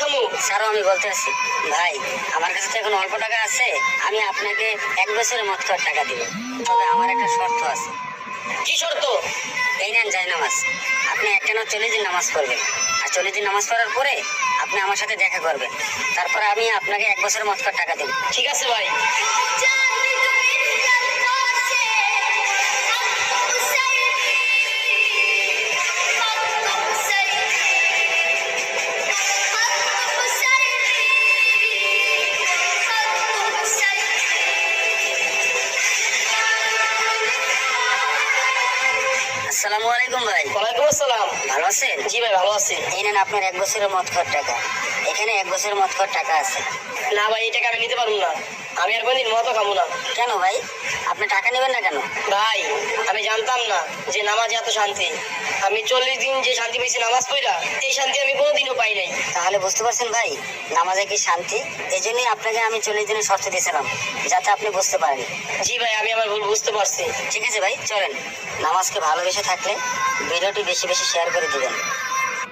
খামু। স্যারও আমি বলতে আছি ভাই আমার কাছে তো এখন অল্প টাকা আছে আমি আপনাকে এক বছরের মত টাকা দিব। তবে আমার একটা শর্ত আছে। কি শর্ত? এই নেন নামাজ। আপনি একটা না চল্লিশ দিন নামাজ পড়বেন। আর চল্লিশ দিন নামাজ পড়ার পরে আপনি আমার সাথে দেখা করবেন। তারপর আমি আপনাকে এক বছরের মত করে টাকা দেব। ঠিক আছে ভাই। আসসালামু আলাইকুম ভাই। ওয়ালাইকুম আসসালাম। ভালো আছেন? জি ভাই ভালো আছি। এই নেন আপনার এক বছরের মত কর টাকা। এখানে এক বছরের মত কর টাকা আছে। না ভাই এই টাকা আমি নিতে পারব না। আমি আর কোনদিন মত খাব না। কেন ভাই? আপনি টাকা নেবেন না কেন? ভাই আমি জানতাম না যে নামাজ এত শান্তি। আমি চল্লিশ দিন যে শান্তি পেয়েছি নামাজ পড়া এই শান্তি আমি কোনোদিনও পাই নাই। তাহলে বুঝতে পারছেন ভাই নামাজে কি শান্তি? এই জন্যই আপনাকে আমি চল্লিশ দিনের শর্ত দিয়েছিলাম যাতে আপনি বুঝতে পারেন। জি ভাই আমি আমার ভুল বুঝতে পারছি। ঠিক আছে ভাই চলেন। নামাজকে ভালোবেসে থাকলে ভিডিওটি বেশি বেশি শেয়ার করে দিবেন।